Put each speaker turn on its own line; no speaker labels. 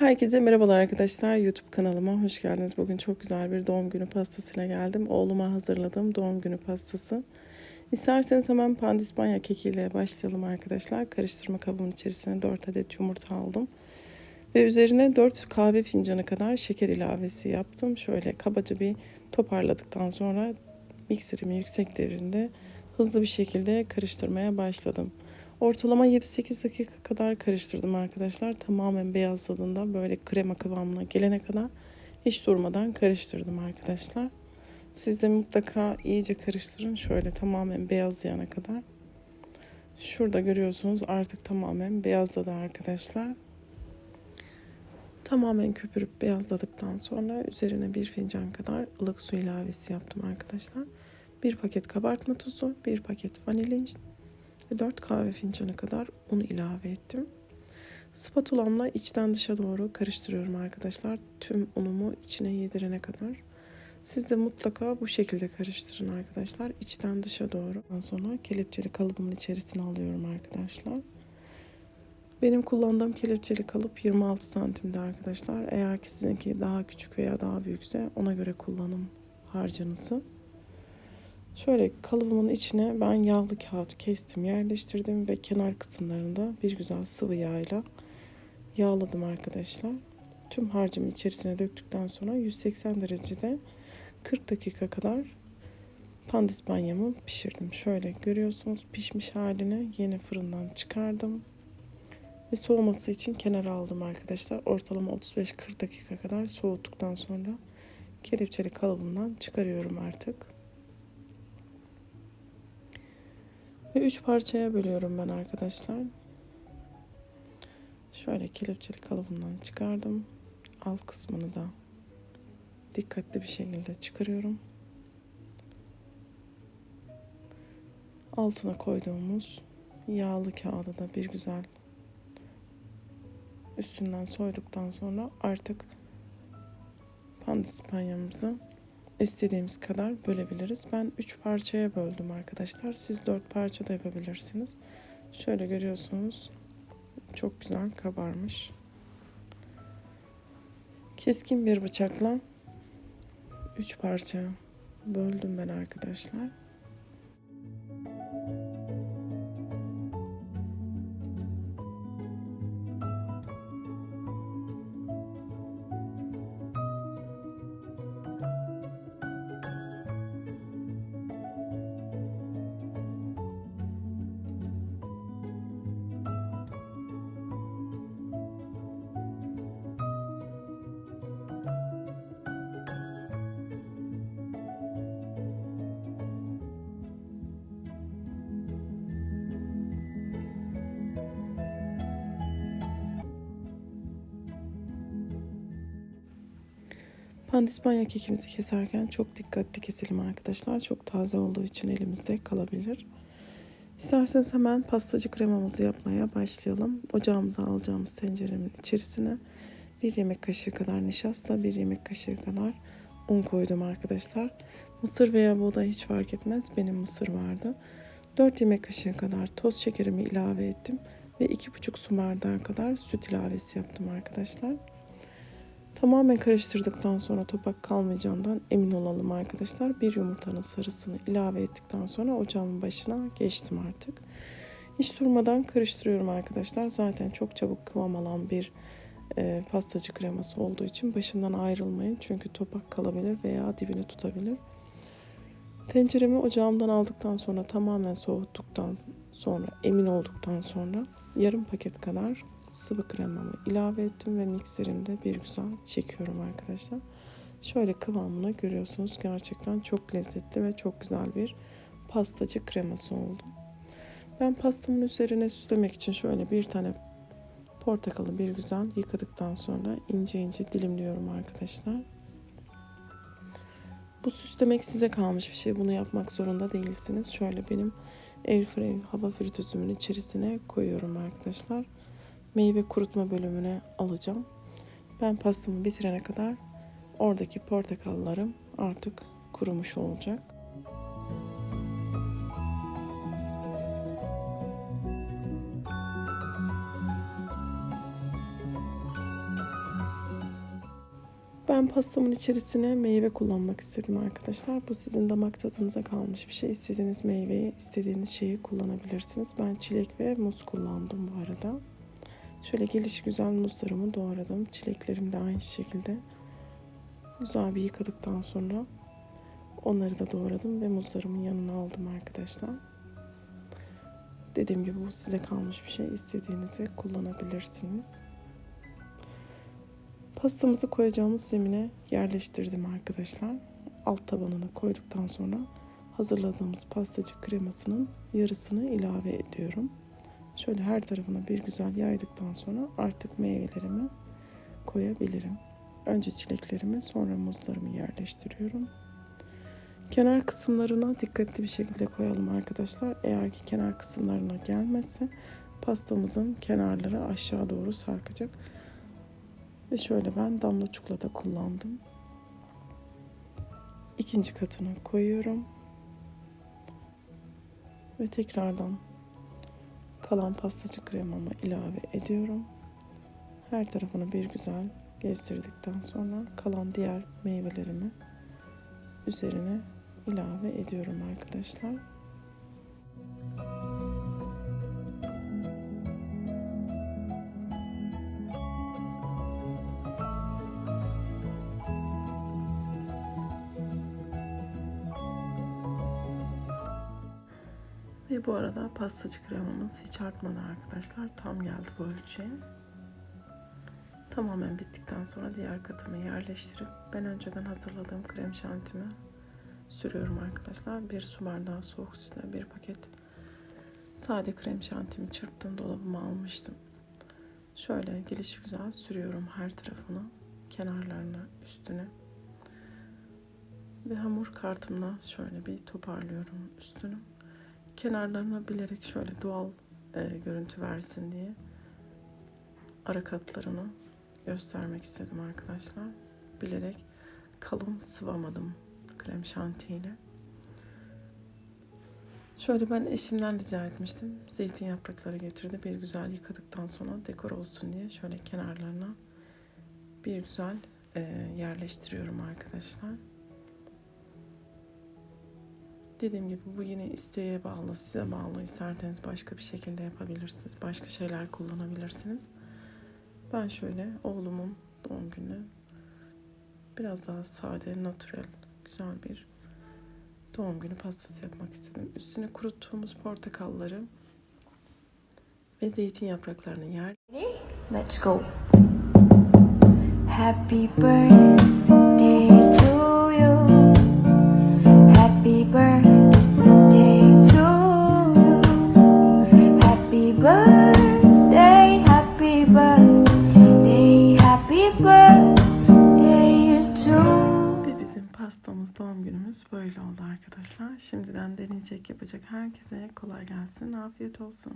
Herkese merhabalar arkadaşlar. YouTube kanalıma hoş geldiniz. Bugün çok güzel bir doğum günü pastasıyla geldim. Oğluma hazırladığım doğum günü pastası. İsterseniz hemen pandispanya kekiyle başlayalım arkadaşlar. Karıştırma kabımın içerisine 4 adet yumurta aldım. Ve üzerine 4 kahve fincanı kadar şeker ilavesi yaptım. Şöyle kabaca bir toparladıktan sonra mikserimin yüksek devrinde hızlı bir şekilde karıştırmaya başladım. Ortalama 7-8 dakika kadar karıştırdım arkadaşlar. Tamamen beyazladığında böyle krema kıvamına gelene kadar hiç durmadan karıştırdım arkadaşlar. Siz de mutlaka iyice karıştırın. Şöyle tamamen beyazlayana kadar. Şurada görüyorsunuz artık tamamen beyazladı arkadaşlar. Tamamen köpürüp beyazladıktan sonra üzerine bir fincan kadar ılık su ilavesi yaptım arkadaşlar. Bir paket kabartma tozu, bir paket vanilin, ve 4 kahve fincanı kadar un ilave ettim. Spatulamla içten dışa doğru karıştırıyorum arkadaşlar. Tüm unumu içine yedirene kadar. Siz de mutlaka bu şekilde karıştırın arkadaşlar. İçten dışa doğru. Ondan sonra kelepçeli kalıbımın içerisine alıyorum arkadaşlar. Benim kullandığım kelepçeli kalıp 26 santimde arkadaşlar. Eğer ki sizinki daha küçük veya daha büyükse ona göre kullanın harcınızı. Şöyle kalıbımın içine ben yağlı kağıt kestim, yerleştirdim ve kenar kısımlarında bir güzel sıvı yağla yağladım arkadaşlar. Tüm harcımı içerisine döktükten sonra 180 derecede 40 dakika kadar pandispanyamı pişirdim. Şöyle görüyorsunuz pişmiş halini yeni fırından çıkardım. Ve soğuması için kenara aldım arkadaşlar. Ortalama 35-40 dakika kadar soğuttuktan sonra kelepçeli kalıbımdan çıkarıyorum artık. Ve üç parçaya bölüyorum ben arkadaşlar. Şöyle kelepçeli kalıbından çıkardım. Alt kısmını da dikkatli bir şekilde çıkarıyorum. Altına koyduğumuz yağlı kağıdı da bir güzel üstünden soyduktan sonra artık pandispanyamızı istediğimiz kadar bölebiliriz. Ben 3 parçaya böldüm arkadaşlar. Siz 4 parça da yapabilirsiniz. Şöyle görüyorsunuz. Çok güzel kabarmış. Keskin bir bıçakla 3 parça böldüm ben arkadaşlar. Pandispanya kekimizi keserken çok dikkatli keselim arkadaşlar. Çok taze olduğu için elimizde kalabilir. İsterseniz hemen pastacı kremamızı yapmaya başlayalım. Ocağımıza alacağımız tencerenin içerisine bir yemek kaşığı kadar nişasta, bir yemek kaşığı kadar un koydum arkadaşlar. Mısır veya buğday hiç fark etmez. Benim mısır vardı. 4 yemek kaşığı kadar toz şekerimi ilave ettim ve 2,5 su bardağı kadar süt ilavesi yaptım arkadaşlar. Tamamen karıştırdıktan sonra topak kalmayacağından emin olalım arkadaşlar. Bir yumurtanın sarısını ilave ettikten sonra ocağımın başına geçtim artık. Hiç durmadan karıştırıyorum arkadaşlar. Zaten çok çabuk kıvam alan bir e, pastacı kreması olduğu için başından ayrılmayın. Çünkü topak kalabilir veya dibini tutabilir. Tenceremi ocağımdan aldıktan sonra tamamen soğuttuktan sonra emin olduktan sonra yarım paket kadar sıvı kremamı ilave ettim ve mikserimde bir güzel çekiyorum arkadaşlar. Şöyle kıvamını görüyorsunuz. Gerçekten çok lezzetli ve çok güzel bir pastacı kreması oldu. Ben pastamın üzerine süslemek için şöyle bir tane portakalı bir güzel yıkadıktan sonra ince ince dilimliyorum arkadaşlar. Bu süslemek size kalmış bir şey. Bunu yapmak zorunda değilsiniz. Şöyle benim airfryer hava fritözümün içerisine koyuyorum arkadaşlar meyve kurutma bölümüne alacağım. Ben pastamı bitirene kadar oradaki portakallarım artık kurumuş olacak. Ben pastamın içerisine meyve kullanmak istedim arkadaşlar. Bu sizin damak tadınıza kalmış bir şey. İstediğiniz meyveyi, istediğiniz şeyi kullanabilirsiniz. Ben çilek ve muz kullandım bu arada. Şöyle geliş güzel muzlarımı doğradım. Çileklerim de aynı şekilde. Güzel bir yıkadıktan sonra onları da doğradım ve muzlarımın yanına aldım arkadaşlar. Dediğim gibi bu size kalmış bir şey. İstediğinizi kullanabilirsiniz. Pastamızı koyacağımız zemine yerleştirdim arkadaşlar. Alt tabanını koyduktan sonra hazırladığımız pastacı kremasının yarısını ilave ediyorum. Şöyle her tarafına bir güzel yaydıktan sonra artık meyvelerimi koyabilirim. Önce çileklerimi sonra muzlarımı yerleştiriyorum. Kenar kısımlarına dikkatli bir şekilde koyalım arkadaşlar. Eğer ki kenar kısımlarına gelmezse pastamızın kenarları aşağı doğru sarkacak. Ve şöyle ben damla çikolata kullandım. İkinci katını koyuyorum. Ve tekrardan kalan pastacı kremamı ilave ediyorum. Her tarafını bir güzel gezdirdikten sonra kalan diğer meyvelerimi üzerine ilave ediyorum arkadaşlar. Ve bu arada pastacı kremamız hiç artmadı arkadaşlar. Tam geldi bu ölçüye. Tamamen bittikten sonra diğer katımı yerleştirip ben önceden hazırladığım krem şantimi sürüyorum arkadaşlar. Bir su bardağı soğuk sütle bir paket sade krem şantimi çırptım dolabıma almıştım. Şöyle gelişi güzel sürüyorum her tarafına, kenarlarına, üstüne. Ve hamur kartımla şöyle bir toparlıyorum üstünü. Kenarlarına bilerek şöyle doğal e, görüntü versin diye ara katlarını göstermek istedim arkadaşlar. Bilerek kalın sıvamadım krem şantiyle. Şöyle ben eşimden rica etmiştim. Zeytin yaprakları getirdi. Bir güzel yıkadıktan sonra dekor olsun diye şöyle kenarlarına bir güzel e, yerleştiriyorum arkadaşlar. Dediğim gibi bu yine isteğe bağlı, size bağlı. İsterseniz başka bir şekilde yapabilirsiniz. Başka şeyler kullanabilirsiniz. Ben şöyle oğlumun doğum günü biraz daha sade, natural, güzel bir doğum günü pastası yapmak istedim. Üstüne kuruttuğumuz portakalları ve zeytin yapraklarını yer.
Let's go. Happy birthday to you. Birthday, happy birthday, happy birthday to
Ve bizim pastamız, doğum günümüz böyle oldu arkadaşlar. Şimdiden deneyecek yapacak herkese kolay gelsin, afiyet olsun.